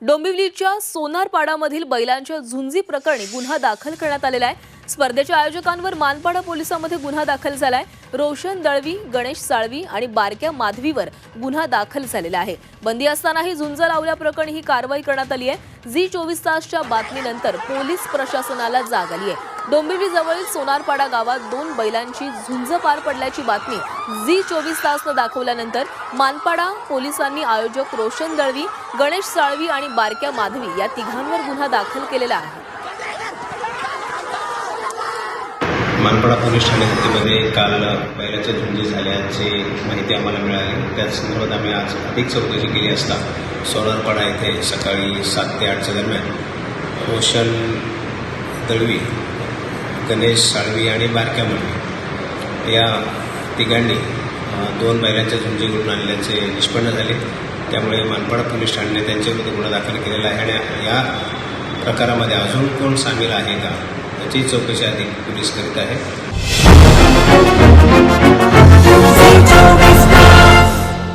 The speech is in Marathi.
डोंबिवलीच्या सोनारपाडामधील बैलांच्या झुंजी प्रकरणी गुन्हा दाखल करण्यात आलेला आहे. स्पर्धेच्या आयोजकांवर मानपाडा पोलिसांमध्ये गुन्हा दाखल झालाय. रोशन दळवी गणेश साळवी आणि बारक्या माधवीवर गुन्हा दाखल झालेला आहे. बंदी असतानाही झुंज लावल्याप्रकरणी ही कारवाई करण्यात आली आहे. झी चोवीस तासच्या बातमीनंतर पोलीस प्रशासनाला जाग आली आहे. डोंबिवली जवळील सोनारपाडा गावात दोन बैलांची झुंज पार पडल्याची बातमी झी चोवीस तासनं दाखवल्यानंतर मानपाडा पोलिसांनी आयोजक रोशन दळवी गणेश साळवी आणि बारक्या माधवी या तिघांवर गुन्हा दाखल केलेला आहे. मानपाडा पोलीस ठाणे हद्दीमध्ये काल बैलाच्या झुंजी झाल्याची माहिती आम्हाला मिळाली. त्याच संदर्भात आम्ही आज अधिक चौकशी केली असता सोनारपाडा येथे सकाळी सात ते आठच्या दरम्यान रोशन दळवी गणेश साळवी आणि बारक्या मुलगी या तिघांनी दोन बैलांच्या झुंजी घडून आणल्याचे निष्पन्न झाले. त्यामुळे मानपाडा पोलीस ठाण्याने त्यांच्याविरुद्ध गुन्हा दाखल केलेला आहे आणि या प्रकारामध्ये अजून कोण सामील आहे का? ची चौकशी अधिक पोलीस करीत आहे